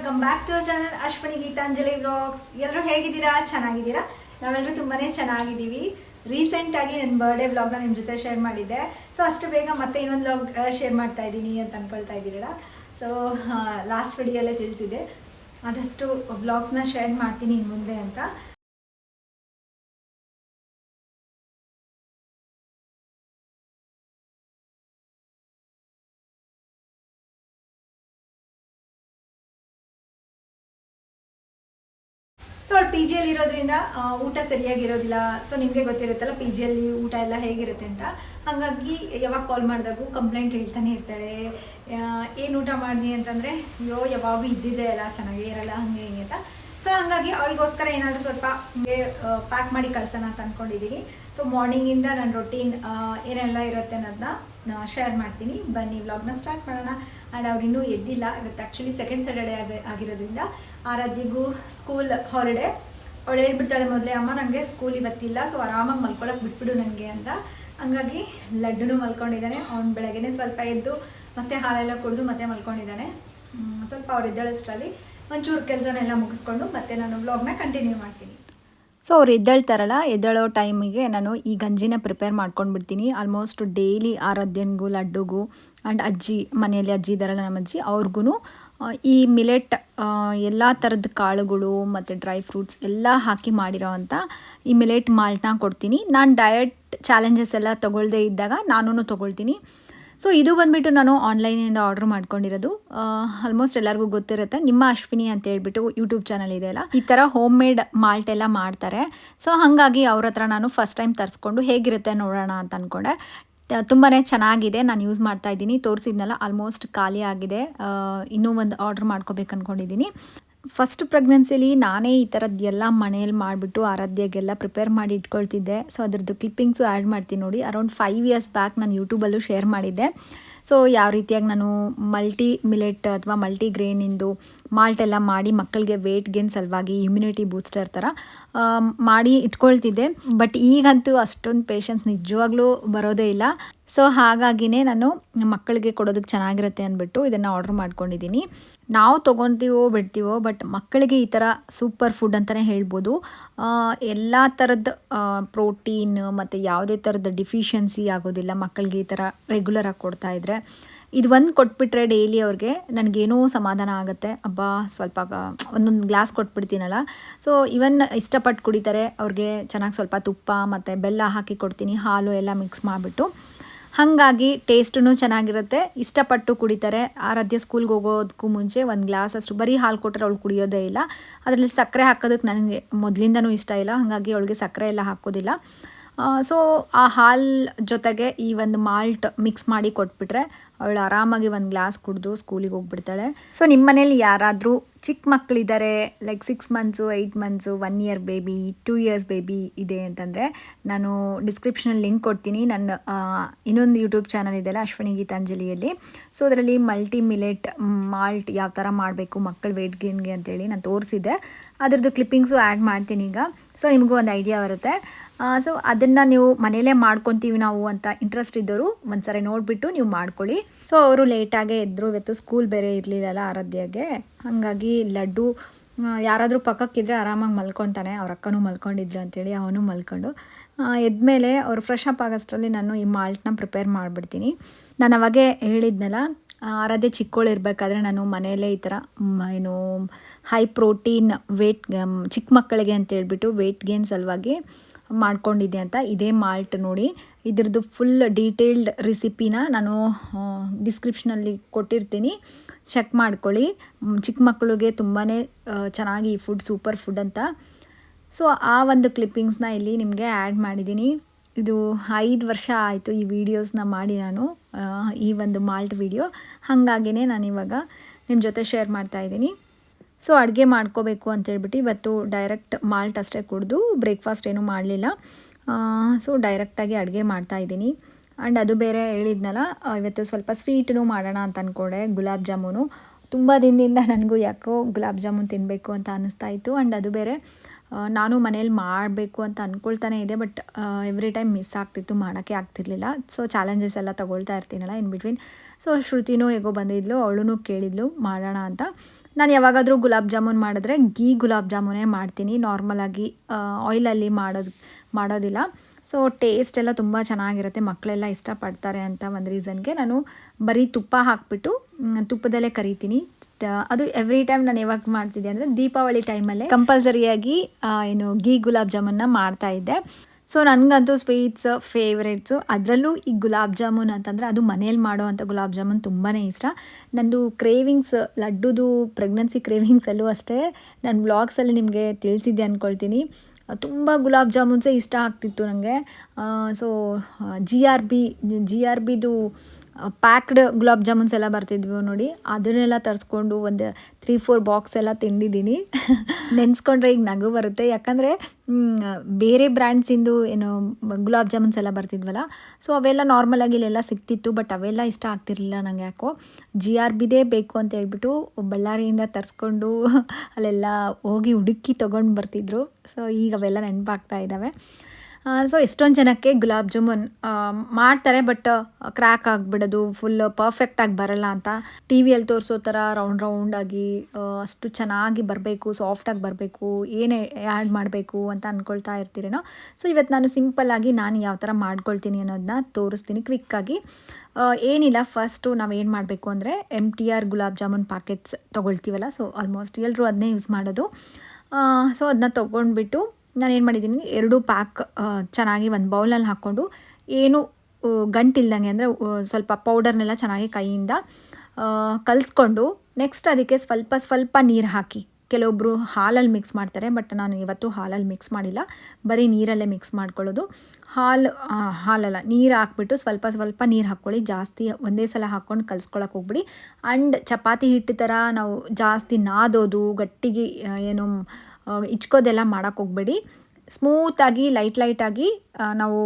Welcome back to channel Ashwini Geetanjali vlogs ಎಲ್ಲರೂ ಹೇಗಿದ್ದೀರಾ? ಚೆನ್ನಾಗಿದ್ದೀರಾ? ನಾವೆಲ್ಲರೂ ತುಂಬಾನೇ ಚೆನ್ನಾಗಿದ್ದೀವಿ. ರೀಸೆಂಟ್ ಆಗಿ ನನ್ನ ಬರ್ಡೇ ವ್ಲಾಗ್ನ ನಿಮ್ಮ ಜೊತೆ ಶೇರ್ ಮಾಡಿದ್ದೆ. ಸೊ ಅಷ್ಟು ಬೇಗ ಮತ್ತೆ ಇನ್ನೊಂದು ವ್ಲಾಗ್ ಶೇರ್ ಮಾಡ್ತಾ ಇದ್ದೀನಿ ಅಂತ ಅನ್ಕೊಳ್ತಾ ಇದ್ದೀರಲ್ಲ? ಸೊ ಲಾಸ್ಟ್ ವಿಡಿಯೋಲ್ಲೇ ತಿಳಿಸಿದೆ ಆದಷ್ಟು ವ್ಲಾಗ್ಸ್ನ ಶೇರ್ ಮಾಡ್ತೀನಿ ಇನ್ನು ಮುಂದೆ ಅಂತ. ಸೊ ಅವ್ರು ಪಿ ಜಿಯಲ್ಲಿ ಇರೋದ್ರಿಂದ ಊಟ ಸರಿಯಾಗಿರೋದಿಲ್ಲ. ಸೊ ನಿಮಗೆ ಗೊತ್ತಿರುತ್ತಲ್ಲ ಪಿ ಜಿಯಲ್ಲಿ ಊಟ ಎಲ್ಲ ಹೇಗಿರುತ್ತೆ ಅಂತ. ಹಾಗಾಗಿ ಯಾವಾಗ ಕಾಲ್ ಮಾಡಿದಾಗೂ ಕಂಪ್ಲೇಂಟ್ ಹೇಳ್ತಾನೆ ಇರ್ತಾಳೆ. ಏನು ಊಟ ಮಾಡಿದ್ನಿ ಅಂತಂದರೆ, ಅಯ್ಯೋ, ಯಾವಾಗೂ ಇದ್ದಿದೆ ಅಲ್ಲ, ಚೆನ್ನಾಗೇ ಇರಲ್ಲ, ಹಂಗೆ ಹಿಂಗೆ ಅಂತ. ಸೊ ಹಂಗಾಗಿ ಅವಳಿಗೋಸ್ಕರ ಏನಾದರೂ ಸ್ವಲ್ಪ ಪ್ಯಾಕ್ ಮಾಡಿ ಕಳ್ಸೋಣ ಅಂತ ಅಂದ್ಕೊಂಡಿದ್ದೀನಿ ಸೊ ಮಾರ್ನಿಂಗಿಂದ ನನ್ನ ರೊಟೀನ್ ಏನೆಲ್ಲ ಇರುತ್ತೆ ಅನ್ನೋದನ್ನ ಶೇರ್ ಮಾಡ್ತೀನಿ. ಬನ್ನಿ ವ್ಲಾಗ್ನ ಸ್ಟಾರ್ಟ್ ಮಾಡೋಣ. ಆ್ಯಂಡ್ ಅವ್ರು ಇನ್ನೂ ಎದ್ದಿಲ್ಲ. ಇವತ್ತು ಆ್ಯಕ್ಚುಲಿ ಸೆಕೆಂಡ್ ಸ್ಯಾಟರ್ಡೇ ಆಗಿ, ಆಗಿರೋದ್ರಿಂದ ಆರಾಧ್ಯಗೂ ಸ್ಕೂಲ್ ಹಾಲಿಡೇ ಅವಳು ಹೇಳ್ಬಿಡ್ತಾಳೆ ಮೊದಲೇ, ಅಮ್ಮ ನನಗೆ ಸ್ಕೂಲ್ ಇವತ್ತಿಲ್ಲ ಸೊ ಆರಾಮಾಗಿ ಮಲ್ಕೊಳಕ್ಕೆ ಬಿಟ್ಬಿಡು ನನಗೆ ಅಂತ. ಹಂಗಾಗಿ ಲಡ್ಡುನು ಮಲ್ಕೊಂಡಿದ್ದಾನೆ, ಅವ್ನು ಬೆಳಗ್ಗೆನೇ ಸ್ವಲ್ಪ ಎದ್ದು ಮತ್ತೆ ಹಾಲೆಲ್ಲ ಕುಡಿದು ಮತ್ತೆ ಮಲ್ಕೊಂಡಿದ್ದಾನೆ. ಸ್ವಲ್ಪ ಅವ್ರು ಎದ್ದೇಳಷ್ಟರಲ್ಲಿ ಒಂಚೂರು ಕೆಲಸನೆಲ್ಲ ಮುಗಿಸ್ಕೊಂಡು ಮತ್ತೆ ನಾನು ವ್ಲಾಗ್ನ ಕಂಟಿನ್ಯೂ ಮಾಡ್ತೀನಿ. ಸೊ ಅವ್ರು ಎದ್ದೇಳ್ತಾರಲ್ಲ, ಎದ್ದೇಳೋ ಟೈಮಿಗೆ ನಾನು ಈ ಗಂಜಿನ ಪ್ರಿಪೇರ್ ಮಾಡ್ಕೊಂಡು ಬಿಡ್ತೀನಿ ಆಲ್ಮೋಸ್ಟ್ ಡೈಲಿ ಆರಾಧ್ಯನಿಗೂ, ಲಡ್ಡುಗೂ ಆ್ಯಂಡ್ ಅಜ್ಜಿ, ಮನೆಯಲ್ಲಿ ಅಜ್ಜಿ ಇದ್ದಾರಲ್ಲ ನಮ್ಮ ಅಜ್ಜಿ ಅವ್ರಿಗೂ ಈ ಮಿಲೆಟ್ ಎಲ್ಲ ಥರದ ಕಾಳುಗಳು ಮತ್ತು ಡ್ರೈ ಫ್ರೂಟ್ಸ್ ಎಲ್ಲ ಹಾಕಿ ಮಾಡಿರೋ ಅಂಥ ಈ ಮಿಲೆಟ್ ಮಾಲ್ಟ್ನ ಕೊಡ್ತೀನಿ. ನಾನು ಡಯಟ್ ಚಾಲೆಂಜಸ್ ಎಲ್ಲ ತೊಗೊಳ್ದೇ ಇದ್ದಾಗ ನಾನು ತೊಗೊಳ್ತೀನಿ. ಸೊ ಇದು ಬಂದುಬಿಟ್ಟು ನಾನು ಆನ್ಲೈನಿಂದ ಆರ್ಡ್ರ್ ಮಾಡ್ಕೊಂಡಿರೋದು. ಆಲ್ಮೋಸ್ಟ್ ಎಲ್ಲರಿಗೂ ಗೊತ್ತಿರುತ್ತೆ. ನಿಮ್ಮ ಅಶ್ವಿನಿ ಅಂತ ಹೇಳ್ಬಿಟ್ಟು ಯೂಟ್ಯೂಬ್ ಚಾನಲ್ ಇದೆ ಅಲ್ಲ? ಈ ಥರ ಹೋಮ್ ಮೇಡ್ ಮಾಲ್ಟ್ ಎಲ್ಲ ಮಾಡ್ತಾರೆ. ಸೊ ಹಾಗಾಗಿ ಅವ್ರ ನಾನು ಫಸ್ಟ್ ಟೈಮ್ ತರಿಸ್ಕೊಂಡು ಹೇಗಿರುತ್ತೆ ನೋಡೋಣ ಅಂತ ಅಂದ್ಕೊಂಡೆ ತುಂಬಾ ಚೆನ್ನಾಗಿದೆ. ನಾನು ಯೂಸ್ ಮಾಡ್ತಾ ಇದ್ದೀನಿ. ತೋರಿಸಿದ್ನಲ್ಲ ಆಲ್ಮೋಸ್ಟ್ ಖಾಲಿ ಆಗಿದೆ. ಇನ್ನೂ ಒಂದು ಆರ್ಡ್ರ್ ಮಾಡ್ಕೋಬೇಕು ಅಂದ್ಕೊಂಡಿದ್ದೀನಿ ಫಸ್ಟ್ ಪ್ರೆಗ್ನೆನ್ಸಿಲಿ ನಾನೇ ಈ ಥರದ್ದು ಎಲ್ಲ ಮನೇಲಿ ಮಾಡಿಬಿಟ್ಟು ಆರಾಧ್ಯಗೆಲ್ಲ ಪ್ರಿಪೇರ್ ಮಾಡಿ ಇಟ್ಕೊಳ್ತಿದ್ದೆ. ಸೊ ಅದರದ್ದು ಕ್ಲಿಪ್ಪಿಂಗ್ಸು ಆ್ಯಡ್ ಮಾಡ್ತೀನಿ ನೋಡಿ. ಅರೌಂಡ್ ಫೈವ್ ಇಯರ್ಸ್ ಬ್ಯಾಕ್ ನಾನು ಯೂಟ್ಯೂಬಲ್ಲೂ ಶೇರ್ ಮಾಡಿದ್ದೆ. ಸೊ ಯಾವ ರೀತಿಯಾಗಿ ನಾನು ಮಲ್ಟಿ ಮಿಲೆಟ್ ಅಥವಾ ಮಲ್ಟಿ ಗ್ರೇನಿಂದು ಮಾಲ್ಟ್ ಎಲ್ಲ ಮಾಡಿ ಮಕ್ಕಳಿಗೆ ವೇಟ್ ಗೇನ್ ಸಲುವಾಗಿ ಇಮ್ಯುನಿಟಿ ಬೂಸ್ಟರ್ ಥರ ಮಾಡಿ ಇಟ್ಕೊಳ್ತಿದ್ದೆ. ಬಟ್ ಈಗಂತೂ ಅಷ್ಟೊಂದು ಪೇಷನ್ಸ್ ನಿಜವಾಗ್ಲೂ ಬರೋದೇ ಇಲ್ಲ. ಸೊ ಹಾಗಾಗಿನೇ ನಾನು ಮಕ್ಕಳಿಗೆ ಕೊಡೋದಕ್ಕೆ ಚೆನ್ನಾಗಿರುತ್ತೆ ಅಂದ್ಬಿಟ್ಟು ಇದನ್ನು ಆರ್ಡ್ರ್ ಮಾಡ್ಕೊಂಡಿದ್ದೀನಿ. ನಾವು ತೊಗೊತೀವೋ ಬಿಡ್ತೀವೋ ಬಟ್ ಮಕ್ಕಳಿಗೆ ಈ ಥರ ಸೂಪರ್ ಫುಡ್ ಅಂತಲೇ ಹೇಳ್ಬೋದು. ಎಲ್ಲ ಥರದ ಪ್ರೋಟೀನ್ ಮತ್ತು ಯಾವುದೇ ಥರದ ಡಿಫಿಷಿಯನ್ಸಿ ಆಗೋದಿಲ್ಲ, ಮಕ್ಕಳಿಗೆ ಈ ಥರ ರೆಗ್ಯುಲರಾಗಿ ಕೊಡ್ತಾ ಇದ್ದರೆ ಇದು ಒಂದು ಕೊಟ್ಬಿಟ್ರೆ ಡೈಲಿ ಅವ್ರಿಗೆ ನನಗೇನೋ ಸಮಾಧಾನ ಆಗುತ್ತೆ. ಅಬ್ಬಾ, ಸ್ವಲ್ಪ ಒಂದೊಂದು ಗ್ಲಾಸ್ ಕೊಟ್ಬಿಡ್ತೀನಲ್ಲ. ಸೊ ಇವನ್ ಇಷ್ಟಪಟ್ಟು ಕುಡಿತಾರೆ, ಅವ್ರಿಗೆ ಚೆನ್ನಾಗಿ ಸ್ವಲ್ಪ ತುಪ್ಪ ಮತ್ತು ಬೆಲ್ಲ ಹಾಕಿ ಕೊಡ್ತೀನಿ, ಹಾಲು ಎಲ್ಲ ಮಿಕ್ಸ್ ಮಾಡಿಬಿಟ್ಟು. ಹಾಗಾಗಿ ಟೇಸ್ಟೂ ಚೆನ್ನಾಗಿರುತ್ತೆ. ಇಷ್ಟಪಟ್ಟು ಕುಡಿತಾರೆ. ಆರಾಧ್ಯ ಸ್ಕೂಲ್ಗೆ ಹೋಗೋದಕ್ಕೂ ಮುಂಚೆ ಒಂದು ಗ್ಲಾಸ್ ಅಷ್ಟು ಬರೀ ಹಾಲು ಕೊಟ್ಟರೆ ಅವಳು ಕುಡಿಯೋದೇ ಇಲ್ಲ. ಅದರಲ್ಲಿ ಸಕ್ಕರೆ ಹಾಕೋದಕ್ಕೆ ನನಗೆ ಮೊದಲಿಂದನೂ ಇಷ್ಟ ಇಲ್ಲ. ಹಾಗಾಗಿ ಅವಳಿಗೆ ಸಕ್ಕರೆ ಎಲ್ಲ ಹಾಕೋದಿಲ್ಲ. ಸೊ ಆ ಹಾಲು ಜೊತೆಗೆ ಈ ಒಂದು ಮಾಲ್ಟ್ ಮಿಕ್ಸ್ ಮಾಡಿ ಕೊಟ್ಬಿಟ್ರೆ ಅವಳು ಆರಾಮಾಗಿ ಒಂದು ಗ್ಲಾಸ್ ಕುಡಿದು ಸ್ಕೂಲಿಗೆ ಹೋಗ್ಬಿಡ್ತಾಳೆ. ಸೊ ನಿಮ್ಮ ಮನೇಲಿ ಯಾರಾದರೂ ಚಿಕ್ಕ ಮಕ್ಕಳಿದ್ದಾರೆ like six months eight months one year baby two years baby ಇದೆ ಅಂತಂದರೆ ನಾನು ಡಿಸ್ಕ್ರಿಪ್ಷನಲ್ಲಿ ಲಿಂಕ್ ಕೊಡ್ತೀನಿ. ನನ್ನ ಇನ್ನೊಂದು ಯೂಟ್ಯೂಬ್ ಚಾನಲ್ ಇದೆಯಲ್ಲ ಅಶ್ವಿನಿ ಗೀತಾಂಜಲಿಯಲ್ಲಿ. ಸೊ ಅದರಲ್ಲಿ ಮಲ್ಟಿ ಮಿಲೆಟ್ ಮಾಲ್ಟ್ ಯಾವ ಥರ ಮಾಡಬೇಕು ಮಕ್ಕಳ ವೆಯ್ಟ್ ಗೇನ್ಗೆ ಅಂತೇಳಿ ನಾನು ತೋರಿಸಿದ್ದೆ. ಅದರದ್ದು ಕ್ಲಿಪ್ಪಿಂಗ್ಸು ಆ್ಯಡ್ ಮಾಡ್ತೀನಿ ಈಗ. ಸೊ ನಿಮಗೂ ಒಂದು ಐಡಿಯಾ ಬರುತ್ತೆ. ಸೊ ಅದನ್ನು ನೀವು ಮನೇಲೇ ಮಾಡ್ಕೊತೀವಿ ನಾವು ಅಂತ ಇಂಟ್ರೆಸ್ಟ್ ಇದ್ದವರು ಒಂದ್ಸರಿ ನೋಡಿಬಿಟ್ಟು ನೀವು ಮಾಡ್ಕೊಳ್ಳಿ. ಸೊ ಅವರು ಲೇಟಾಗೇ ಇದ್ದರು ಇವತ್ತು ಸ್ಕೂಲ್ ಬೇರೆ ಇರಲಿಲ್ಲಲ್ಲ ಆರಾಧ್ಯಗೆ. ಹಾಗಾಗಿ ಲಡ್ಡು ಯಾರಾದರೂ ಪಕ್ಕಕ್ಕಿದ್ರೆ ಆರಾಮಾಗಿ ಮಲ್ಕೊತಾನೆ ಅವ್ರ ಅಕ್ಕನೂ ಮಲ್ಕೊಂಡಿದ್ರು ಅಂತೇಳಿ, ಅವನು ಮಲ್ಕೊಂಡು. ಎದ್ಮೇಲೆ ಅವ್ರು ಫ್ರೆಶ್ ಅಪ್ ಆಗೋಷ್ಟರಲ್ಲಿ ನಾನು ಈ ಮಾಲ್ಟ್ನ ಪ್ರಿಪೇರ್ ಮಾಡಿಬಿಡ್ತೀನಿ. ನಾನು ಅವಾಗೆ ಹೇಳಿದ್ನಲ್ಲ ಆರಾಧ್ಯ ಚಿಕ್ಕೋಳು ಇರಬೇಕಾದ್ರೆ ನಾನು ಮನೆಯಲ್ಲೇ ಈ ಥರ ಏನು ಹೈ ಪ್ರೋಟೀನ್ ವೇಟ್ ಚಿಕ್ಕ ಮಕ್ಕಳಿಗೆ ಅಂತ ಹೇಳ್ಬಿಟ್ಟು ವೇಟ್ ಗೇನ್ ಸಲುವಾಗಿ ಮಾಡ್ಕೊಂಡಿದ್ದೆ ಅಂತ ಇದೇ ಮಾಲ್ಟ್ ನೋಡಿ. ಇದ್ರದ್ದು ಫುಲ್ ಡೀಟೇಲ್ಡ್ ರೆಸಿಪಿನ ನಾನು ಡಿಸ್ಕ್ರಿಪ್ಷನಲ್ಲಿ ಕೊಟ್ಟಿರ್ತೀನಿ. ಚೆಕ್ ಮಾಡ್ಕೊಳ್ಳಿ. ಚಿಕ್ಕ ಮಕ್ಕಳಿಗೆ ತುಂಬಾ ಚೆನ್ನಾಗಿ ಈ ಫುಡ್ ಸೂಪರ್ ಫುಡ್ ಅಂತ. ಸೊ ಆ ಒಂದು ಕ್ಲಿಪ್ಪಿಂಗ್ಸ್ನ ಇಲ್ಲಿ ನಿಮಗೆ ಆ್ಯಡ್ ಮಾಡಿದ್ದೀನಿ. ಇದು ಐದು ವರ್ಷ ಆಯಿತು ಈ ವಿಡಿಯೋಸ್ನ ಮಾಡಿ ನಾನು ಈ ಒಂದು ಮಾಲ್ಟ್ ವಿಡಿಯೋ ಹಾಗಾಗಿನೇ ನಾನು ಇವಾಗ ನಿಮ್ಮ ಜೊತೆ ಶೇರ್ ಮಾಡ್ತಾ ಇದ್ದೀನಿ. ಸೊ ಅಡುಗೆ ಮಾಡ್ಕೋಬೇಕು ಅಂತೇಳ್ಬಿಟ್ಟು ಇವತ್ತು ಡೈರೆಕ್ಟ್ ಮಾಲ್ಟ್ ಅಷ್ಟೇ ಕುಡಿದು ಬ್ರೇಕ್ಫಾಸ್ಟ್ ಏನೂ ಮಾಡಲಿಲ್ಲ. ಸೊ ಡೈರೆಕ್ಟಾಗಿ ಅಡುಗೆ ಮಾಡ್ತಾಯಿದ್ದೀನಿ ಆ್ಯಂಡ್ ಅದು ಬೇರೆ ಹೇಳಿದ್ನಲ್ಲ ಇವತ್ತು ಸ್ವಲ್ಪ ಸ್ವೀಟೂ ಮಾಡೋಣ ಅಂತ ಅಂದ್ಕೊಂಡೆ ಗುಲಾಬ್ ಜಾಮೂನು. ತುಂಬ ದಿನದಿಂದ ನನಗೂ ಯಾಕೋ ಗುಲಾಬ್ ಜಾಮೂನ್ ತಿನ್ನಬೇಕು ಅಂತ ಅನ್ನಿಸ್ತಾ ಇತ್ತು. ಆ್ಯಂಡ್ ಅದು ಬೇರೆ ನಾನು ಮನೇಲಿ ಮಾಡಬೇಕು ಅಂತ ಅಂದ್ಕೊಳ್ತಾನೆ ಇದೆ ಬಟ್ ಎವ್ರಿ ಟೈಮ್ ಮಿಸ್ ಆಗ್ತಿತ್ತು, ಮಾಡೋಕ್ಕೆ ಆಗ್ತಿರ್ಲಿಲ್ಲ. ಸೊ ಚಾಲೆಂಜಸ್ ಎಲ್ಲ ತಗೊಳ್ತಾ ಇರ್ತೀನಲ್ಲ ಇನ್ ಬಿಟ್ವೀನ್ ಸೊ ಶ್ರುತಿನೂ ಹೇಗೋ ಬಂದಿದ್ಲು ಅವಳೂ ಕೇಳಿದ್ಲು, ಮಾಡೋಣ ಅಂತ. ನಾನು ಯಾವಾಗಾದರೂ ಗುಲಾಬ್ ಜಾಮೂನ್ ಮಾಡಿದ್ರೆ ಗೀ ಗುಲಾಬ್ ಜಾಮೂನೇ ಮಾಡ್ತೀನಿ. ನಾರ್ಮಲಾಗಿ ಆಯಿಲಲ್ಲಿ ಮಾಡೋದು, ಮಾಡೋದಿಲ್ಲ. ಸೊ ಟೇಸ್ಟ್ ಎಲ್ಲ ತುಂಬ ಚೆನ್ನಾಗಿರುತ್ತೆ. ಮಕ್ಕಳೆಲ್ಲ ಇಷ್ಟಪಡ್ತಾರೆ ಅಂತ ಒಂದು ರೀಸನ್ಗೆ ನಾನು ಬರೀ ತುಪ್ಪ ಹಾಕ್ಬಿಟ್ಟು ತುಪ್ಪದಲ್ಲೇ ಕರಿತೀನಿ. ಅದು ಎವ್ರಿ ಟೈಮ್ ನಾನು ಯಾವಾಗ ಮಾಡ್ತಿದ್ದೆ ಅಂದರೆ ದೀಪಾವಳಿ ಟೈಮಲ್ಲೇ ಕಂಪಲ್ಸರಿಯಾಗಿ ಏನು ಗೀ ಗುಲಾಬ್ ಜಾಮೂನ್ನ ಮಾಡ್ತಾ ಇದ್ದೆ. ಸೊ ನನಗಂತೂ ಸ್ವೀಟ್ಸ್ ಫೇವ್ರೇಟ್ಸು ಅದರಲ್ಲೂ ಈ ಗುಲಾಬ್ ಜಾಮೂನ್ ಅಂತಂದರೆ ಅದು ಮನೇಲಿ ಮಾಡುವಂಥ ಗುಲಾಬ್ ಜಾಮೂನ್ ತುಂಬಾ ಇಷ್ಟ. ನಂದು ಕ್ರೇವಿಂಗ್ಸ್ ಲಡ್ಡುದು ಪ್ರೆಗ್ನೆನ್ಸಿ ಕ್ರೇವಿಂಗ್ಸಲ್ಲೂ ಅಷ್ಟೇ. ನಾನು ವ್ಲಾಗ್ಸಲ್ಲಿ ನಿಮಗೆ ತಿಳಿಸಿದ್ದೆ ಅಂದ್ಕೊಳ್ತೀನಿ ತುಂಬ ಗುಲಾಬ್ ಜಾಮೂನ್ಸೇ ಇಷ್ಟ ಆಗ್ತಿತ್ತು ನನಗೆ so G R B G R ಬಿದು packed gulab jamuns ಎಲ್ಲ ಬರ್ತಿದ್ವು ನೋಡಿ. ಅದನ್ನೆಲ್ಲ ತರಿಸ್ಕೊಂಡು ಒಂದು ತ್ರೀ ಫೋರ್ ಬಾಕ್ಸ್ ಎಲ್ಲ ತಿಂದಿದ್ದೀನಿ. ನೆನೆಸ್ಕೊಂಡ್ರೆ ಈಗ ನಗು ಬರುತ್ತೆ. ಯಾಕಂದರೆ ಬೇರೆ ಬ್ರ್ಯಾಂಡ್ಸಿಂದು ಏನು, ಗುಲಾಬ್ ಜಾಮೂನ್ಸ್ ಎಲ್ಲ ಬರ್ತಿದ್ವಲ್ಲ. ಸೊ ಅವೆಲ್ಲ ನಾರ್ಮಲಾಗಿ ಇಲ್ಲೆಲ್ಲ ಸಿಕ್ತಿತ್ತು ಬಟ್ ಅವೆಲ್ಲ ಇಷ್ಟ ಆಗ್ತಿರ್ಲಿಲ್ಲ ನನಗೆ ಯಾಕೋ. ಜಿ ಆರ್ ಬಿದೇ ಬೇಕು ಅಂತ ಹೇಳ್ಬಿಟ್ಟು ಬಳ್ಳಾರಿಯಿಂದ ತರಿಸ್ಕೊಂಡು ಅಲ್ಲೆಲ್ಲ ಹೋಗಿ ಹುಡುಕಿ ತೊಗೊಂಡು ಬರ್ತಿದ್ರು. ಸೊ ಈಗ ಅವೆಲ್ಲ ನೆನಪಾಗ್ತಾ ಇದ್ದಾವೆ ಸೊ ಎಷ್ಟೊಂದು ಜನಕ್ಕೆ ಗುಲಾಬ್ ಜಾಮೂನ್ ಮಾಡ್ತಾರೆ ಬಟ್ ಕ್ರ್ಯಾಕ್ ಆಗಿಬಿಡೋದು ಫುಲ್ ಪರ್ಫೆಕ್ಟಾಗಿ ಬರಲ್ಲ ಅಂತ. ಟಿ ವಿಯಲ್ಲಿ ತೋರಿಸೋ ಥರ ರೌಂಡ್ ರೌಂಡಾಗಿ ಅಷ್ಟು ಚೆನ್ನಾಗಿ ಬರಬೇಕು ಸಾಫ್ಟಾಗಿ ಬರಬೇಕು, ಏನೇ ಆ್ಯಡ್ ಮಾಡಬೇಕು ಅಂತ ಅಂದ್ಕೊಳ್ತಾ ಇರ್ತೀರೇನೋ. ಸೊ ಇವತ್ತು ನಾನು ಸಿಂಪಲ್ಲಾಗಿ ನಾನು ಯಾವ ಥರ ಮಾಡ್ಕೊಳ್ತೀನಿ ಅನ್ನೋದನ್ನ ತೋರಿಸ್ತೀನಿ ಕ್ವಿಕ್ಕಾಗಿ ಏನಿಲ್ಲ ಫಸ್ಟು ನಾವು ಏನು ಮಾಡಬೇಕು ಅಂದರೆ M T R gulab jamun packets ತೊಗೊಳ್ತೀವಲ್ಲ so almost ಎಲ್ಲರೂ ಅದನ್ನೇ ಯೂಸ್ ಮಾಡೋದು. ಸೊ ಅದನ್ನ ತೊಗೊಂಡ್ಬಿಟ್ಟು ನಾನು ಏನು ಮಾಡಿದ್ದೀನಿ, ಎರಡು ಪ್ಯಾಕ್ ಚೆನ್ನಾಗಿ ಒಂದು ಬೌಲಲ್ಲಿ ಹಾಕ್ಕೊಂಡು ಏನು ಗಂಟಿಲ್ದಂಗೆ ಅಂದರೆ ಸ್ವಲ್ಪ ಪೌಡರ್ನೆಲ್ಲ ಚೆನ್ನಾಗಿ ಕೈಯಿಂದ ಕಲಿಸ್ಕೊಂಡು ನೆಕ್ಸ್ಟ್ ಅದಕ್ಕೆ ಸ್ವಲ್ಪ ಸ್ವಲ್ಪ ನೀರು ಹಾಕಿ. ಕೆಲವೊಬ್ಬರು ಹಾಲಲ್ಲಿ ಮಿಕ್ಸ್ ಮಾಡ್ತಾರೆ ಬಟ್ ನಾನು ಇವತ್ತು ಹಾಲಲ್ಲಿ ಮಿಕ್ಸ್ ಮಾಡಿಲ್ಲ. ಬರೀ ನೀರಲ್ಲೇ ಮಿಕ್ಸ್ ಮಾಡ್ಕೊಳ್ಳೋದು. ಹಾಲು ಹಾಲಲ್ಲ, ನೀರು ಹಾಕ್ಬಿಟ್ಟು ಸ್ವಲ್ಪ ಸ್ವಲ್ಪ ನೀರು ಹಾಕ್ಕೊಳ್ಳಿ. ಜಾಸ್ತಿ ಒಂದೇ ಸಲ ಹಾಕ್ಕೊಂಡು ಕಲ್ಸ್ಕೊಳಕ್ಕೆ ಹೋಗ್ಬಿಡಿ. ಆ್ಯಂಡ್ ಚಪಾತಿ ಹಿಟ್ಟು ಥರ ನಾವು ಜಾಸ್ತಿ ನಾದೋದು, ಗಟ್ಟಿಗೆ ಏನು ಇಚ್ಕೋದೆಲ್ಲ ಮಾಡೋಕ್ಕೆ ಹೋಗ್ಬೇಡಿ. ಸ್ಮೂತಾಗಿ ಲೈಟ್ ಲೈಟಾಗಿ ನಾವು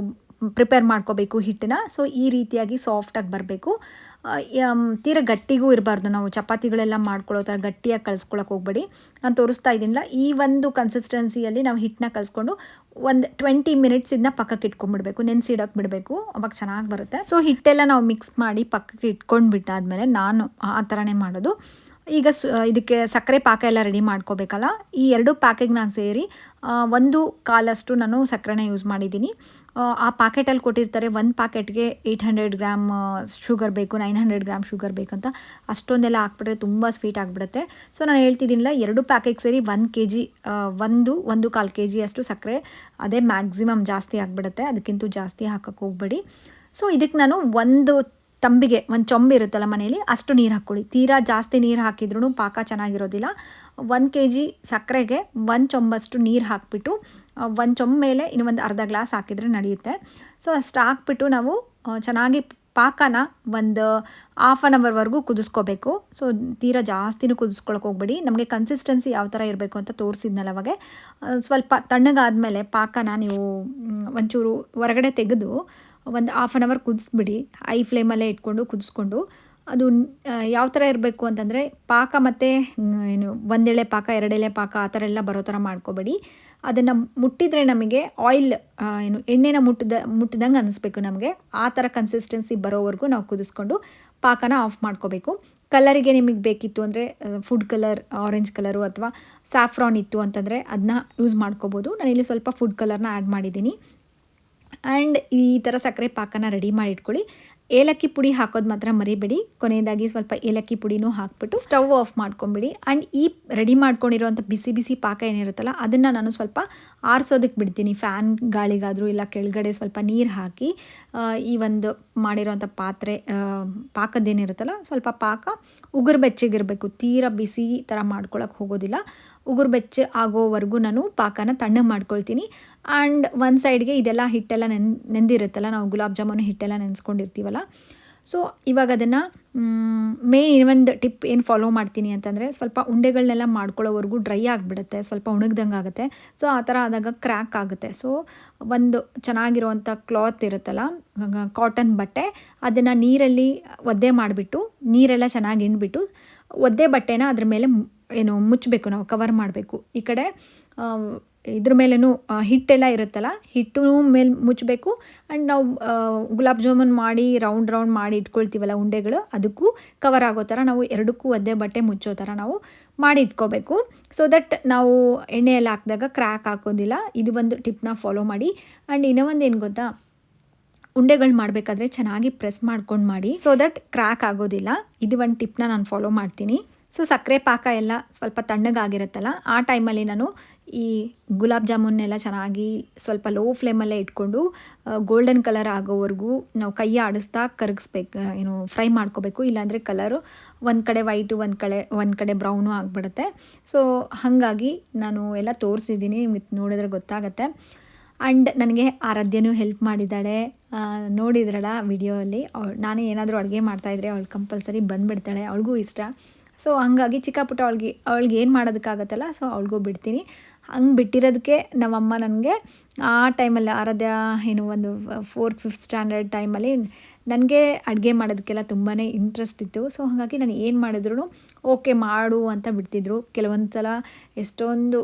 ಪ್ರಿಪೇರ್ ಮಾಡ್ಕೋಬೇಕು ಹಿಟ್ಟನ್ನ. ಸೊ ಈ ರೀತಿಯಾಗಿ ಸಾಫ್ಟಾಗಿ ಬರಬೇಕು. ತೀರ ಗಟ್ಟಿಗೂ ಇರಬಾರ್ದು. ನಾವು ಚಪಾತಿಗಳೆಲ್ಲ ಮಾಡ್ಕೊಳ್ಳೋ ಥರ ಗಟ್ಟಿಯಾಗಿ ಕಲಿಸ್ಕೊಳಕ್ಕೆ ಹೋಗ್ಬೇಡಿ. ನಾನು ತೋರಿಸ್ತಾ ಇದ್ದೀನಿಲ್ಲ, ಈ ಒಂದು ಕನ್ಸಿಸ್ಟೆನ್ಸಿಯಲ್ಲಿ ನಾವು ಹಿಟ್ಟನ್ನ ಕಲಿಸ್ಕೊಂಡು ಒಂದು ಟ್ವೆಂಟಿ ಮಿನಿಟ್ಸ್ ಇದನ್ನ ಪಕ್ಕಕ್ಕೆ ಇಟ್ಕೊಂಡ್ಬಿಡ್ಬೇಕು. ನೆನೆಸಿಡೋಕೆ ಬಿಡಬೇಕು. ಅವಾಗ ಚೆನ್ನಾಗಿ ಬರುತ್ತೆ. ಸೊ ಹಿಟ್ಟೆಲ್ಲ ನಾವು ಮಿಕ್ಸ್ ಮಾಡಿ ಪಕ್ಕಕ್ಕೆ ಇಟ್ಕೊಂಡು ಬಿಟ್ಟಾದಮೇಲೆ ನಾನು ಆ ಥರನೇ ಮಾಡೋದು. ಈಗ ಸು ಇದಕ್ಕೆ ಸಕ್ಕರೆ ಪಾಕ ಎಲ್ಲ ರೆಡಿ ಮಾಡ್ಕೋಬೇಕಲ್ಲ? ಈ ಎರಡು ಪ್ಯಾಕೆಗೆ ನಾನು ಸೇರಿ ಒಂದು ಕಾಲಷ್ಟು ನಾನು ಸಕ್ಕರೆನ ಯೂಸ್ ಮಾಡಿದ್ದೀನಿ. ಆ, ಪಾಕೆಟಲ್ಲಿ ಕೊಟ್ಟಿರ್ತಾರೆ ಒಂದು ಪ್ಯಾಕೆಟ್ಗೆ ಏಯ್ಟ್ ಹಂಡ್ರೆಡ್ ಗ್ರಾಮ್ ಶುಗರ್ ಬೇಕು ನೈನ್ ಹಂಡ್ರೆಡ್ ಗ್ರಾಮ್ ಶುಗರ್ ಬೇಕಂತ ಅಷ್ಟೊಂದೆಲ್ಲ ಹಾಕ್ಬಿಟ್ರೆ ತುಂಬ ಸ್ವೀಟ್ ಆಗಿಬಿಡುತ್ತೆ. ಸೊ ನಾನು ಹೇಳ್ತಿದ್ದೀನಿಲ್ಲ ಎರಡು ಪ್ಯಾಕೆಗೆ ಸೇರಿ ಒನ್ ಕೆ ಜಿ ಒಂದು ಒಂದು ಕಾಲು ಕೆ ಜಿ ಅಷ್ಟು ಸಕ್ಕರೆ ಅದೇ ಮ್ಯಾಕ್ಸಿಮಮ್ ಜಾಸ್ತಿ ಆಗಿಬಿಡುತ್ತೆ. ಅದಕ್ಕಿಂತ ಜಾಸ್ತಿ ಹಾಕಕ್ಕೆ ಹೋಗ್ಬೇಡಿ. ಸೊ ಇದಕ್ಕೆ ನಾನು ಒಂದು ತಂಬಿಗೆ ಒಂದು ಚೊಂಬು ಇರುತ್ತಲ್ಲ ಮನೇಲಿ ಅಷ್ಟು ನೀರು ಹಾಕ್ಕೊಳ್ಳಿ. ತೀರಾ ಜಾಸ್ತಿ ನೀರು ಹಾಕಿದ್ರೂ ಪಾಕ ಚೆನ್ನಾಗಿರೋದಿಲ್ಲ. ಒಂದು ಕೆ ಜಿ ಸಕ್ಕರೆಗೆ ಒಂದು ಚೊಂಬಷ್ಟು ನೀರು ಹಾಕಿಬಿಟ್ಟು ಒಂದು ಚೊಂಬ ಮೇಲೆ ಇನ್ನೊಂದು ಅರ್ಧ ಗ್ಲಾಸ್ ಹಾಕಿದರೆ ನಡೆಯುತ್ತೆ. ಸೊ, ಅಷ್ಟು ಹಾಕ್ಬಿಟ್ಟು ನಾವು ಚೆನ್ನಾಗಿ ಪಾಕನ ಒಂದು ಹಾಫ್ ಆನ್ ಅವರ್ವರೆಗೂ ಕುದಿಸ್ಕೋಬೇಕು. ಸೊ, ತೀರಾ ಜಾಸ್ತಿನೂ ಕುದಿಸ್ಕೊಳಕ್ಕೆ ಹೋಗ್ಬೇಡಿ. ನಮಗೆ ಕನ್ಸಿಸ್ಟೆನ್ಸಿ ಯಾವ ಥರ ಇರಬೇಕು ಅಂತ ತೋರಿಸಿದ್ನಲ್ಲ ಅವಾಗ. ಸ್ವಲ್ಪ ಸ್ವಲ್ಪ ತಣ್ಣಗಾದ್ಮೇಲೆ ಪಾಕನ ನೀವು ಒಂಚೂರು ಹೊರಗಡೆ ತೆಗೆದು ಒಂದು ಹಾಫ್ ಆನ್ ಅವರ್ ಕುದಿಸ್ಬಿಡಿ. ಐ ಫ್ಲೇಮಲ್ಲೇ ಇಟ್ಕೊಂಡು ಕುದಿಸ್ಕೊಂಡು. ಅದು ಯಾವ ಥರ ಇರಬೇಕು ಅಂತಂದರೆ ಪಾಕ ಮತ್ತು ಏನು, ಒಂದೆಳೆ ಪಾಕ, ಎರಡೆಳೆ ಪಾಕ ಆ ಥರ ಎಲ್ಲ ಬರೋ ಥರ ಮಾಡ್ಕೋಬೇಡಿ. ಅದನ್ನು ಮುಟ್ಟಿದರೆ ನಮಗೆ ಆಯಿಲ್ ಏನು, ಎಣ್ಣೆನ ಮುಟ್ಟಿದ, ಮುಟ್ಟಿದಂಗೆ ಅನ್ನಿಸ್ಬೇಕು ನಮಗೆ. ಆ ಥರ ಕನ್ಸಿಸ್ಟೆನ್ಸಿ ಬರೋವರೆಗೂ ನಾವು ಕುದಿಸ್ಕೊಂಡು ಪಾಕನ ಆಫ್ ಮಾಡ್ಕೋಬೇಕು. ಕಲರಿಗೆ ನಿಮಗೆ ಬೇಕಿತ್ತು ಅಂದರೆ ಫುಡ್ ಕಲರ್ ಆರೆಂಜ್ ಕಲರು ಅಥವಾ ಸ್ಯಾಫ್ರಾನ್ ಇತ್ತು ಅಂತಂದರೆ ಅದನ್ನ ಯೂಸ್ ಮಾಡ್ಕೋಬೋದು. ನಾನಿಲ್ಲಿ ಸ್ವಲ್ಪ ಫುಡ್ ಕಲರ್ನ ಆ್ಯಡ್ ಮಾಡಿದ್ದೀನಿ. ಆ್ಯಂಡ್ ಈ ಥರ ಸಕ್ಕರೆ ಪಾಕನ ರೆಡಿ ಮಾಡಿ ಇಟ್ಕೊಳ್ಳಿ ಏಲಕ್ಕಿ ಪುಡಿ ಹಾಕೋದು ಮಾತ್ರ ಮರಿಬೇಡಿ. ಕೊನೆಯದಾಗಿ ಸ್ವಲ್ಪ ಏಲಕ್ಕಿ ಪುಡಿನೂ ಹಾಕ್ಬಿಟ್ಟು ಸ್ಟವ್ ಆಫ್ ಮಾಡ್ಕೊಂಬಿಡಿ. ಆ್ಯಂಡ್ ಈ ರೆಡಿ ಮಾಡ್ಕೊಂಡಿರೋಂಥ ಬಿಸಿ ಬಿಸಿ ಪಾಕ ಏನಿರುತ್ತಲ್ಲ, ಅದನ್ನು ನಾನು ಸ್ವಲ್ಪ ಆರಿಸೋದಕ್ಕೆ ಬಿಡ್ತೀನಿ. ಫ್ಯಾನ್ ಗಾಳಿಗಾದರೂ ಇಲ್ಲ, ಕೆಳಗಡೆ ಸ್ವಲ್ಪ ನೀರು ಹಾಕಿ ಈ ಒಂದು ಮಾಡಿರೋಂಥ ಪಾತ್ರೆ ಪಾಕದ್ದೇನಿರುತ್ತಲ್ಲ, ಸ್ವಲ್ಪ ಪಾಕ ಉಗುರು ಬೆಚ್ಚಗಿರಬೇಕು. ತೀರ ಬಿಸಿ ಥರ ಮಾಡ್ಕೊಳಕ್ಕೆ ಹೋಗೋದಿಲ್ಲ. ಉಗುರು ಬೆಚ್ಚ ಆಗೋವರೆಗೂ ನಾನು ಪಾಕನ ತಣ್ಣಗೆ ಮಾಡ್ಕೊಳ್ತೀನಿ. ಆ್ಯಂಡ್ ಒಂದು ಸೈಡ್ಗೆ ಇದೆಲ್ಲ ಹಿಟ್ಟೆಲ್ಲ ನೆನ್, ನೆಂದಿರುತ್ತಲ್ಲ, ನಾವು ಗುಲಾಬ್ ಜಾಮೂನು ಹಿಟ್ಟೆಲ್ಲ ನೆನೆಸ್ಕೊಂಡಿರ್ತೀವಲ್ಲ. ಸೊ ಇವಾಗ ಅದನ್ನು ಮೇನ್ ಇನ್ನೊಂದು ಟಿಪ್ ಏನು ಫಾಲೋ ಮಾಡ್ತೀನಿ ಅಂತಂದರೆ, ಸ್ವಲ್ಪ ಉಂಡೆಗಳನ್ನೆಲ್ಲ ಮಾಡ್ಕೊಳ್ಳೋವರೆಗೂ ಡ್ರೈ ಆಗಿಬಿಡುತ್ತೆ, ಸ್ವಲ್ಪ ಉಣಗ್ದಂಗೆ ಆಗುತ್ತೆ. ಸೊ ಆ ಥರ ಆದಾಗ ಕ್ರ್ಯಾಕ್ ಆಗುತ್ತೆ. ಸೊ ಒಂದು ಚೆನ್ನಾಗಿರುವಂಥ ಕ್ಲಾತ್ ಇರುತ್ತಲ್ಲ ಕಾಟನ್ ಬಟ್ಟೆ, ಅದನ್ನು ನೀರಲ್ಲಿ ಒದ್ದೆ ಮಾಡಿಬಿಟ್ಟು, ನೀರೆಲ್ಲ ಚೆನ್ನಾಗಿ ಹಿಂಡ್ಬಿಟ್ಟು, ಒದ್ದೆ ಬಟ್ಟೆನ ಅದ್ರ ಮೇಲೆ ಏನು ಮುಚ್ಚಬೇಕು ನಾವು ಕವರ್ ಮಾಡಬೇಕು. ಈ ಕಡೆ ಇದ್ರ ಮೇಲೇನು ಹಿಟ್ಟೆಲ್ಲ ಇರುತ್ತಲ್ಲ ಹಿಟ್ಟು ಮೇಲೆ ಮುಚ್ಚಬೇಕು ಆ್ಯಂಡ್ ನಾವು ಗುಲಾಬ್ ಜಾಮೂನ್ ಮಾಡಿ ರೌಂಡ್ ರೌಂಡ್ ಮಾಡಿ ಇಟ್ಕೊಳ್ತೀವಲ್ಲ ಉಂಡೆಗಳು, ಅದಕ್ಕೂ ಕವರ್ ಆಗೋ ಥರ ನಾವು ಎರಡಕ್ಕೂ ಒದ್ದೆ ಬಟ್ಟೆ ಮುಚ್ಚೋ ಥರ ನಾವು ಮಾಡಿ ಇಟ್ಕೋಬೇಕು. ಸೊ ದಟ್ ನಾವು ಎಣ್ಣೆಯಲ್ಲಿ ಹಾಕಿದಾಗ ಕ್ರ್ಯಾಕ್ ಹಾಕೋದಿಲ್ಲ. ಇದು ಒಂದು ಟಿಪ್ನ ಫಾಲೋ ಮಾಡಿ. ಆ್ಯಂಡ್ ಇನ್ನೂ ಒಂದು ಏನು ಗೊತ್ತಾ? ಉಂಡೆಗಳು ಮಾಡಬೇಕಾದ್ರೆ ಚೆನ್ನಾಗಿ ಪ್ರೆಸ್ ಮಾಡ್ಕೊಂಡು ಮಾಡಿ. ಸೊ ದಟ್ ಕ್ರ್ಯಾಕ್ ಆಗೋದಿಲ್ಲ. ಇದು ಒಂದು ಟಿಪ್ನ ನಾನು ಫಾಲೋ ಮಾಡ್ತೀನಿ. ಸೊ ಸಕ್ಕರೆ ಪಾಕ ಎಲ್ಲ ಸ್ವಲ್ಪ ತಣ್ಣಗಾಗಿರುತ್ತಲ್ಲ, ಆ ಟೈಮಲ್ಲಿ ನಾನು ಈ ಗುಲಾಬ್ ಜಾಮೂನ್ನೆಲ್ಲ ಚೆನ್ನಾಗಿ ಸ್ವಲ್ಪ ಲೋ ಫ್ಲೇಮಲ್ಲೇ ಇಟ್ಕೊಂಡು ಗೋಲ್ಡನ್ ಕಲರ್ ಆಗೋವರೆಗೂ ನಾವು ಕೈ ಆಡಿಸ್ತಾ ಕರಗಿಸ್ಬೇಕು ಏನು ಫ್ರೈ ಮಾಡ್ಕೋಬೇಕು. ಇಲ್ಲಾಂದರೆ ಕಲರು ಒಂದು ಕಡೆ ವೈಟು ಒಂದು ಕಡೆ ಒಂದು ಕಡೆ ಬ್ರೌನು ಆಗಿಬಿಡುತ್ತೆ. ಸೊ ಹಾಗಾಗಿ ನಾನು ಎಲ್ಲ ತೋರಿಸಿದ್ದೀನಿ, ನಿಮಗೆ ನೋಡಿದ್ರೆ ಗೊತ್ತಾಗತ್ತೆ. ಆ್ಯಂಡ್ ನನಗೆ ಆರಾಧ್ಯನೂ ಹೆಲ್ಪ್ ಮಾಡಿದ್ದಾಳೆ. ನೋಡಿದ್ರಲ್ಲ ವಿಡಿಯೋಲ್ಲಿ, ಅವಳು, ನಾನೇ ಏನಾದರೂ ಅಡುಗೆ ಮಾಡ್ತಾಯಿದ್ರೆ ಅವಳು ಕಂಪಲ್ಸರಿ ಬಂದುಬಿಡ್ತಾಳೆ, ಅವಳಿಗೂ ಇಷ್ಟ. ಸೊ ಹಂಗಾಗಿ ಚಿಕ್ಕ ಪುಟ್ಟ ಅವಳಿಗೆ ಅವಳಿಗೆ ಏನು ಮಾಡೋದಕ್ಕಾಗತ್ತಲ್ಲ ಸೊ ಅವಳಿಗೂ ಬಿಡ್ತೀನಿ. ಹಂಗೆ ಬಿಟ್ಟಿರೋದಕ್ಕೆ ನಮ್ಮಮ್ಮ ನನಗೆ ಆ ಟೈಮಲ್ಲಿ ಆರಾಧ್ಯ ಏನು ಒಂದು ಫೋರ್ತ್ ಫಿಫ್ತ್ ಸ್ಟ್ಯಾಂಡರ್ಡ್ ಟೈಮಲ್ಲಿ ನನಗೆ ಅಡುಗೆ ಮಾಡೋದಕ್ಕೆಲ್ಲ ತುಂಬಾ ಇಂಟ್ರೆಸ್ಟ್ ಇತ್ತು. ಸೊ ಹಾಗಾಗಿ ನಾನು ಏನು ಮಾಡಿದ್ರು ಓಕೆ ಮಾಡು ಅಂತ ಬಿಡ್ತಿದ್ರು. ಕೆಲವೊಂದು ಸಲ ಎಷ್ಟೊಂದು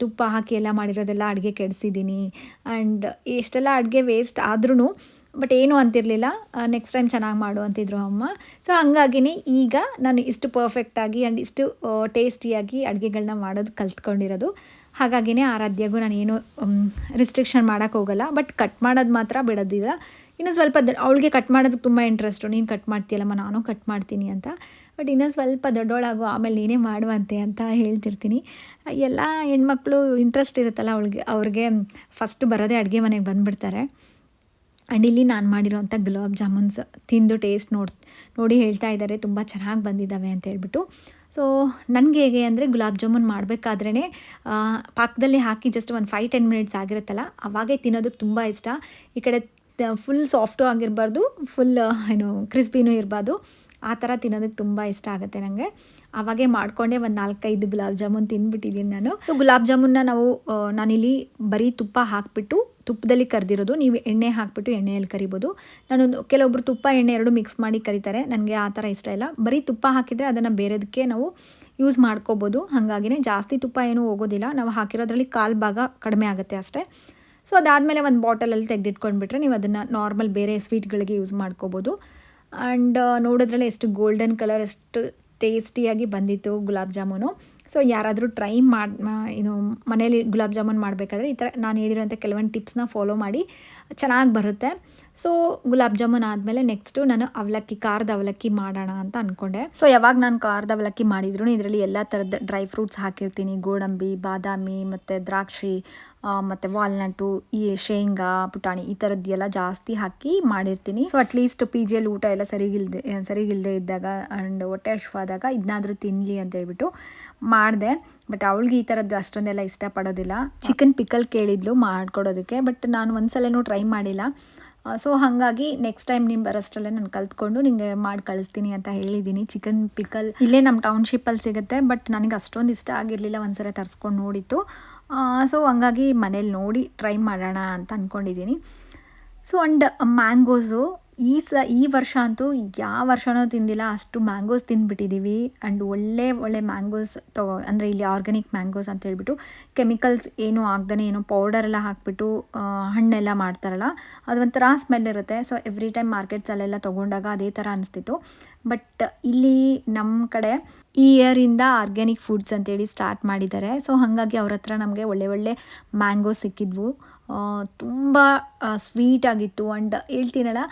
ತುಪ್ಪ ಹಾಕಿ ಎಲ್ಲ ಮಾಡಿರೋದೆಲ್ಲ ಅಡುಗೆ ಕೆಡಿಸಿದ್ದೀನಿ. ಆ್ಯಂಡ್ ಎಷ್ಟೆಲ್ಲ ಅಡುಗೆ ವೇಸ್ಟ್ ಆದ್ರೂ ಬಟ್ ಏನೂ ಅಂತಿರಲಿಲ್ಲ. ನೆಕ್ಸ್ಟ್ ಟೈಮ್ ಚೆನ್ನಾಗಿ ಮಾಡು ಅಂತಿದ್ರು ಅಮ್ಮ. ಸೊ ಹಂಗಾಗಿನೇ ಈಗ ನಾನು ಇಷ್ಟು ಪರ್ಫೆಕ್ಟಾಗಿ ಆ್ಯಂಡ್ ಇಷ್ಟು ಟೇಸ್ಟಿಯಾಗಿ ಅಡುಗೆಗಳನ್ನ ಮಾಡೋದು ಕಲ್ತ್ಕೊಂಡಿರೋದು. ಹಾಗಾಗಿನೇ ಆರಾಧ್ಯಗೂ ನಾನು ಏನು ರಿಸ್ಟ್ರಿಕ್ಷನ್ ಮಾಡೋಕ್ಕೆ ಹೋಗಲ್ಲ. ಬಟ್ ಕಟ್ ಮಾಡೋದು ಮಾತ್ರ ಬಿಡೋದಿಲ್ಲ. ಇನ್ನು ಸ್ವಲ್ಪ ಅವಳಿಗೆ ಕಟ್ ಮಾಡೋದಕ್ಕೆ ತುಂಬ ಇಂಟ್ರೆಸ್ಟು ನೀನು ಕಟ್ ಮಾಡ್ತೀಯಲ್ಲಮ್ಮ, ನಾನು ಕಟ್ ಮಾಡ್ತೀನಿ ಅಂತ. ಬಟ್ ಇನ್ನೂ ಸ್ವಲ್ಪ ದೊಡ್ಡವಳಾಗು ಆಮೇಲೆ ನೀನೇ ಮಾಡುವಂತೆ ಅಂತ ಹೇಳ್ತಿರ್ತೀನಿ. ಎಲ್ಲ ಹೆಣ್ಮಕ್ಳು ಇಂಟ್ರೆಸ್ಟ್ ಇರುತ್ತಲ್ಲ ಅವಳಿಗೆ, ಅವ್ರಿಗೆ ಫಸ್ಟ್ ಬರೋದೇ ಅಡುಗೆ ಮನೆಗೆ ಬಂದುಬಿಡ್ತಾರೆ. ಆ್ಯಂಡ್ ಇಲ್ಲಿ ನಾನು ಮಾಡಿರೋವಂಥ ಗುಲಾಬ್ ಜಾಮೂನ್ಸ್ ತಿಂದು ಟೇಸ್ಟ್ ನೋಡಿ ನೋಡಿ ಹೇಳ್ತಾ ಇದ್ದಾರೆ. ತುಂಬ ಚೆನ್ನಾಗಿ ಬಂದಿದ್ದಾವೆ ಅಂತ ಹೇಳ್ಬಿಟ್ಟು. ಸೊ ನನಗೆ ಹೇಗೆ ಅಂದರೆ ಗುಲಾಬ್ ಜಾಮೂನ್ ಮಾಡಬೇಕಾದ್ರೇ ಪಾಕದಲ್ಲಿ ಹಾಕಿ ಜಸ್ಟ್ ಒಂದು ಫೈವ್ ಟೆನ್ ಮಿನಿಟ್ಸ್ ಆಗಿರುತ್ತಲ್ಲ, ಅವಾಗೇ ತಿನ್ನೋದಕ್ಕೆ ತುಂಬ ಇಷ್ಟ. ಈ ಕಡೆ ಫುಲ್ ಸಾಫ್ಟು ಆಗಿರಬಾರ್ದು ಫುಲ್ ಏನು ಕ್ರಿಸ್ಪಿನೂ ಇರಬಾರ್ದು. ಆ ಥರ ತಿನ್ನೋದಕ್ಕೆ ತುಂಬ ಇಷ್ಟ ಆಗುತ್ತೆ ನನಗೆ ಅವಾಗೇ ಮಾಡಿಕೊಂಡೆ ಒಂದು ನಾಲ್ಕೈದು ಗುಲಾಬ್ ಜಾಮೂನ್ ತಿಂದ್ಬಿಟ್ಟಿದ್ದೀನಿ ನಾನು. ಸೊ ಗುಲಾಬ್ ಜಾಮೂನ್ನ ನಾವು ನಾನಿಲ್ಲಿ ಬರೀ ತುಪ್ಪ ಹಾಕಿಬಿಟ್ಟು ತುಪ್ಪದಲ್ಲಿ ಕರೆದಿರೋದು, ನೀವು ಎಣ್ಣೆ ಹಾಕಿಬಿಟ್ಟು ಎಣ್ಣೆಯಲ್ಲಿ ಕರಿಬೋದು. ನಾನು ಕೆಲವೊಬ್ಬರು ತುಪ್ಪ, ಎಣ್ಣೆ ಎರಡು ಮಿಕ್ಸ್ ಮಾಡಿ ಕರಿತಾರೆ. ನನಗೆ ಆ ಥರ ಇಷ್ಟ ಇಲ್ಲ. ಬರೀ ತುಪ್ಪ ಹಾಕಿದರೆ ಅದನ್ನು ಬೇರೆದಕ್ಕೆ ನಾವು ಯೂಸ್ ಮಾಡ್ಕೋಬೋದು. ಹಾಗಾಗಿನೇ ಜಾಸ್ತಿ ತುಪ್ಪ ಏನೂ ಹೋಗೋದಿಲ್ಲ. ನಾವು ಹಾಕಿರೋದ್ರಲ್ಲಿ ಕಾಲು ಭಾಗ ಕಡಿಮೆ ಆಗುತ್ತೆ ಅಷ್ಟೇ. ಸೊ ಅದಾದಮೇಲೆ ಒಂದು ಬಾಟಲಲ್ಲಿ ತೆಗೆದಿಟ್ಕೊಂಡ್ಬಿಟ್ರೆ ನೀವು ಅದನ್ನು ನಾರ್ಮಲ್ ಬೇರೆ ಸ್ವೀಟ್ಗಳಿಗೆ ಯೂಸ್ ಮಾಡ್ಕೋಬೋದು. ಆ್ಯಂಡ್ ನೋಡೋದ್ರಲ್ಲಿ ಎಷ್ಟು ಗೋಲ್ಡನ್ ಕಲರ್ ಎಷ್ಟು ಟೇಸ್ಟಿಯಾಗಿ ಬಂದಿತ್ತು ಗುಲಾಬ್ ಜಾಮೂನು. ಸೊ ಯಾರಾದರೂ ಟ್ರೈ ಮಾಡಿ ಏನು ಮನೇಲಿ ಗುಲಾಬ್ ಜಾಮೂನ್ ಮಾಡಬೇಕಾದ್ರೆ ಈ ಥರ ನಾನು ಹೇಳಿರೋಂಥ ಕೆಲವೊಂದು ಟಿಪ್ಸ್ನ ಫಾಲೋ ಮಾಡಿ ಚೆನ್ನಾಗಿ ಬರುತ್ತೆ. ಸೊ ಗುಲಾಬ್ ಜಾಮೂನ್ ಆದಮೇಲೆ ನೆಕ್ಸ್ಟು ನಾನು ಅವಲಕ್ಕಿ, ಖಾರದ ಅವಲಕ್ಕಿ ಮಾಡೋಣ ಅಂತ ಅಂದ್ಕೊಂಡೆ ಸೊ ಯಾವಾಗ ನಾನು ಖಾರದ ಅವಲಕ್ಕಿ ಮಾಡಿದ್ರು ಇದರಲ್ಲಿ ಎಲ್ಲ ಥರದ ಡ್ರೈ ಫ್ರೂಟ್ಸ್ ಹಾಕಿರ್ತೀನಿ. ಗೋಡಂಬಿ, ಬಾದಾಮಿ, ಮತ್ತು ದ್ರಾಕ್ಷಿ ಮತ್ತು ವಾಲ್ನಟ್ಟು ಈ ಶೇಂಗಾ, ಪುಟಾಣಿ ಈ ಥರದ್ದೆಲ್ಲ ಜಾಸ್ತಿ ಹಾಕಿ ಮಾಡಿರ್ತೀನಿ. ಸೊ ಅಟ್ಲೀಸ್ಟ್ ಪಿ ಜಿಯಲ್ಲಿ ಊಟ ಎಲ್ಲ ಸರಿಗಿಲ್ದೆ ಸರಿಗಿಲ್ಲದೆ ಇದ್ದಾಗ ಆ್ಯಂಡ್ ಹೊಟ್ಟೆ ಹಶ್ವಾದಾಗ ಇದನ್ನಾದರೂ ತಿನ್ನಲಿ ಅಂತ ಹೇಳ್ಬಿಟ್ಟು ಮಾಡಿದೆ ಬಟ್ ಅವಳಿಗೆ ಈ ಥರದ್ದು ಅಷ್ಟೊಂದೆಲ್ಲ ಇಷ್ಟಪಡೋದಿಲ್ಲ. ಚಿಕನ್ ಪಿಕಲ್ ಕೇಳಿದ್ಲು ಮಾಡ್ಕೊಡೋದಕ್ಕೆ ಬಟ್ ನಾನು ಒಂದ್ಸಲನೂ ಟ್ರೈ ಮಾಡಿಲ್ಲ. ಸೊ ಹಾಗಾಗಿ ನೆಕ್ಸ್ಟ್ ಟೈಮ್ ನಿಮ್ಮ ಬರೋಷ್ಟರಲ್ಲೇ ನಾನು ಕಲ್ತ್ಕೊಂಡು ನಿಮಗೆ ಮಾಡಿ ಕಳಿಸ್ತೀನಿ ಅಂತ ಹೇಳಿದ್ದೀನಿ ಚಿಕನ್ ಪಿಕಲ್ ಇಲ್ಲೇ ನಮ್ಮ ಟೌನ್ಶಿಪ್ಪಲ್ಲಿ ಸಿಗುತ್ತೆ ಬಟ್ ನನಗೆ ಅಷ್ಟೊಂದು ಇಷ್ಟ ಆಗಿರಲಿಲ್ಲ, ಒಂದ್ಸರಿ ತರಿಸ್ಕೊಂಡು ನೋಡಿತ್ತು. ಸೊ ಹಂಗಾಗಿ ಮನೇಲಿ ನೋಡಿ ಟ್ರೈ ಮಾಡೋಣ ಅಂತ ಅಂದ್ಕೊಂಡಿದ್ದೀನಿ ಸೊ ಆ್ಯಂಡ್ ಮ್ಯಾಂಗೋಸು ಈ ಸ, ಈ ವರ್ಷ ಅಂತೂ ಯಾವ ವರ್ಷನೂ ತಿಂದಿಲ್ಲ, ಅಷ್ಟು ಮ್ಯಾಂಗೋಸ್ ತಿಂದ್ಬಿಟ್ಟಿದ್ದೀವಿ ಆ್ಯಂಡ್ ಒಳ್ಳೆ ಒಳ್ಳೆ ಮ್ಯಾಂಗೋಸ್ ತಗೋ, ಅಂದರೆ ಇಲ್ಲಿ ಆರ್ಗ್ಯಾನಿಕ್ ಮ್ಯಾಂಗೋಸ್ ಅಂತ ಹೇಳ್ಬಿಟ್ಟು ಕೆಮಿಕಲ್ಸ್ ಏನೂ ಆಗ್ದೇ ಏನೋ ಪೌಡರ್ ಎಲ್ಲ ಹಾಕ್ಬಿಟ್ಟು ಹಣ್ಣೆಲ್ಲ ಮಾಡ್ತಾರಲ್ಲ, ಅದು ಒಂಥರ ಸ್ಮೆಲ್ ಇರುತ್ತೆ. ಸೊ ಎವ್ರಿ ಟೈಮ್ ಮಾರ್ಕೆಟ್ಸಲ್ಲೆಲ್ಲ ತೊಗೊಂಡಾಗ ಅದೇ ಥರ ಅನಿಸ್ತಿತ್ತು. ಬಟ್ ಇಲ್ಲಿ ನಮ್ಮ ಕಡೆ ಈ ಇಯರಿಂದ ಆರ್ಗ್ಯಾನಿಕ್ ಫುಡ್ಸ್ ಅಂತೇಳಿ ಸ್ಟಾರ್ಟ್ ಮಾಡಿದ್ದಾರೆ. ಸೊ ಹಾಗಾಗಿ ಅವ್ರ ಹತ್ರ ನಮಗೆ ಒಳ್ಳೆ ಒಳ್ಳೆ ಮ್ಯಾಂಗೋ ಸಿಕ್ಕಿದ್ವು. ತುಂಬ ಸ್ವೀಟ್ ಆಗಿತ್ತು. ಆ್ಯಂಡ್ ಹೇಳ್ತೀನಲ್ಲ,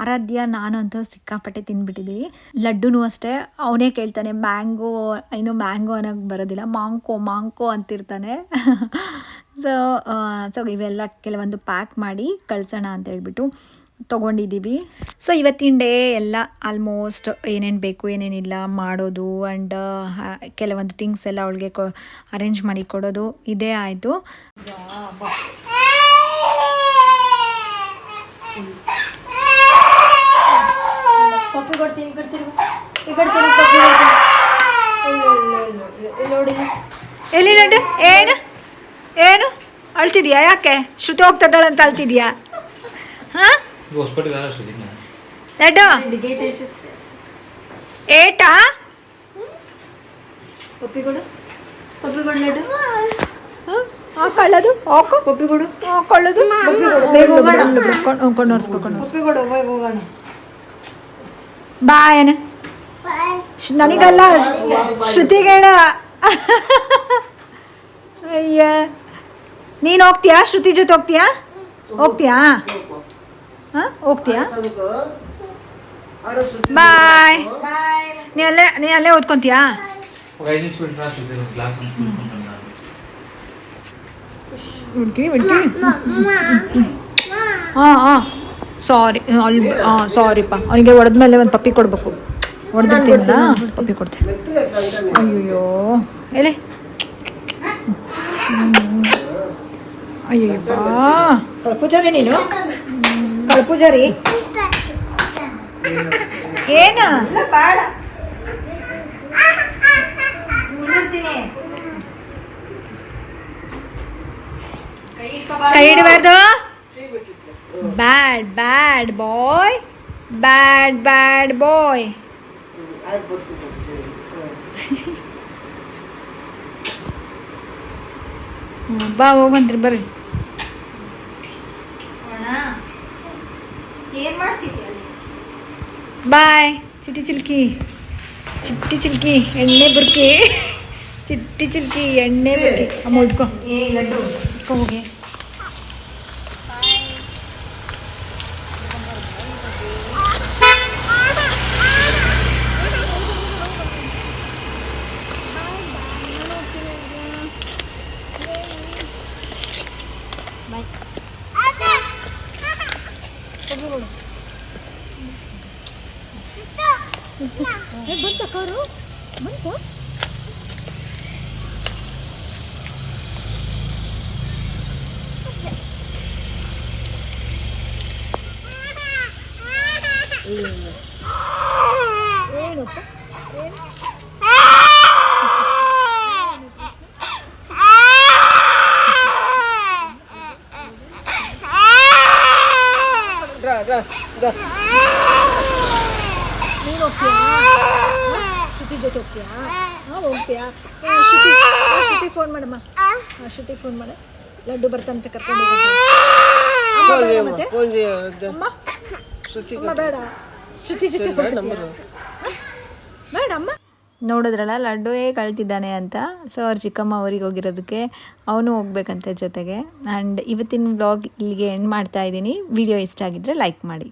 ಆರಾಧ್ಯ ನಾನು ಅಂತೂ ಸಿಕ್ಕಾಪಟ್ಟೆ ತಿಂದ್ಬಿಟ್ಟಿದ್ದೀವಿ ಲಡ್ಡುನೂ ಅಷ್ಟೇ. ಅವನೇ ಕೇಳ್ತಾನೆ ಮ್ಯಾಂಗೋ ಏನು ಮ್ಯಾಂಗೋ ಅನ್ನೋಕ್ಕೆ ಬರೋದಿಲ್ಲ. ಮಾಂಕೋ ಮಾಂಕೋ ಅಂತಿರ್ತಾನೆ. ಸೊ ಸೊ ಇವೆಲ್ಲ ಕೆಲವೊಂದು ಪ್ಯಾಕ್ ಮಾಡಿ ಕಳ್ಸೋಣ ಅಂತ ಹೇಳ್ಬಿಟ್ಟು. ತೊಗೊಂಡಿದ್ದೀವಿ. ಸೊ ಇವತ್ತಿನ ಡೇ ಎಲ್ಲ ಆಲ್ಮೋಸ್ಟ್ ಏನೇನು ಬೇಕು ಏನೇನಿಲ್ಲ ಮಾಡೋದು ಆ್ಯಂಡ್ ಕೆಲವೊಂದು ಥಿಂಗ್ಸ್ ಎಲ್ಲ ಅವಳಿಗೆ ಕೊ ಅರೇಂಜ್ ಮಾಡಿ ಕೊಡೋದು ಇದೇ ಆಯಿತು. ಎಲ್ಲಿ ನೋಡು? ಏನು? ಏನು? ಅಳ್ತಿದ್ಯಾ ಯಾಕೆ? ಶ್ರುತಿ ಹೋಗ್ತದಳ ಅಂತ ಅಳ್ತಿದ್ಯಾ? ಹಾಂ ಹಾಸ್ಪಿಟಲ್ ಅಷ್ಟೇ ಲಡ್ಡು ಗೇಟ್ వేసేస్తే ಏಟಾ పప్పి కూడా పప్పి కూడా లడ్డు ಹಾಕೊಳ್ಳೋದು ಹಾಕು ಪಪ್ಪಿ ಕೊಡು ಹಾಕೊಳ್ಳೋದು ಬೇಗ ಹೋಗೋಣ. ಕೊಂಡು ನೋಡ್ಸ್ಕೊಂಡು ಪಪ್ಪಿ ಕೊಡು ಹೋಗಿ ಹೋಗೋಣ ಬಾಯ್ ನನಗಲ್ಲ ಶ್ರುತಿಗೆ ಹೇಳ ಅಯ್ಯ ನೀನು ಹೋಗ್ತೀಯಾ ಶ್ರುತಿ ಜೊತೆ ಹೋಗ್ತೀಯಾ ಹೋಗ್ತೀಯಾ ಹಾಂ ಹೋಗ್ತೀಯಾ ಬಾಯ್ ನೀ ಅಲ್ಲೇ ನೀ ಅಲ್ಲೇ ಓದ್ಕೊಂತೀಯಾ ಹಾಂ ಹಾಂ ಸಾರಿ ಅಲ್ಲಿ ಹಾಂ ಸಾರಿಪ್ಪ ಅವನಿಗೆ ಮೇಲೆ ಒಂದು ಪಪ್ಪಿ ಕೊಡಬೇಕು. ಹೊಡೆದಿರ್ತೀನಲ್ಲ ಪಪ್ಪಿ ಕೊಡ್ತೀನಿ. ಅಯ್ಯೋ ಎಲೆ. ಅಯ್ಯೋ ಪೂಜಾರಿ ನೀನು? ಪೂಜಾರಿ. ಏನು? ಬೇಡ. ಕೈ ಹಿಡಬಾರ್ದು. Bad bad boy. Bad bad boy. ಬಾ ಹೋಗಂತ್ರಿ ಬರ್ರಿ. ಬಾಯ್ ಚಿಟಿ ಚಿಲ್ಕಿ ಚಿಟ್ಟಿ ಚಿಲ್ಕಿ ಎಣ್ಣೆ ಬುರ್ಕಿ ಚಿಟ್ಟಿ ಚಿಲ್ಕಿ ಎಣ್ಣೆ ಬುರ್ಕಿ ಅಮ್ಮ ಇಟ್ಕೋ ಏ ಲಡ್ಡು ಇಟ್ಕೋ ಹೋಗಿ ಬಂತ ಕಾರು ಬಂತ ಏನಪ್ಪ ನೀನು ಹೋಗ್ತೀಯಾ ಶ್ರುತಿ ಜೊತೆ ಹೋಗ್ತೀಯಾ? ಹಾಂ ಹೋಗ್ತೀಯಾ? ಏ, ಶ್ರುತಿ ಆ, ಶ್ರುತಿ ಫೋನ್ ಮಾಡಮ್ಮ. ಹಾಂ ಶ್ರುತಿ ಫೋನ್ ಮಾಡ. ಲಡ್ಡು ಬರ್ತಂತ ಕರ್ಕೊಂಡು ಮತ್ತೆ? ಅಮ್ಮ? ಬೇಡ. ಶ್ರುತಿ ಜೊತೆ? ಬೇಡ ಅಮ್ಮ. ನೋಡಿದ್ರಲ್ಲ ಲಡ್ಡು ಹೇಗೆ ಕಳ್ತಿದ್ದಾನೆ ಅಂತ? ಸೊ ಅವ್ರ ಚಿಕ್ಕಮ್ಮ ಅವ್ರಿಗೆ ಹೋಗಿರೋದಕ್ಕೆ ಅವನು ಹೋಗ್ಬೇಕಂತೆ ಜೊತೆಗೆ. ಆ್ಯಂಡ್ ಇವತ್ತಿನ ವ್ಲಾಗ್ ಇಲ್ಲಿಗೆ ಎಂಡ್ ಮಾಡ್ತಾ ಇದ್ದೀನಿ. ವಿಡಿಯೋ ಇಷ್ಟ ಆಗಿದ್ದರೆ ಲೈಕ್ ಮಾಡಿ.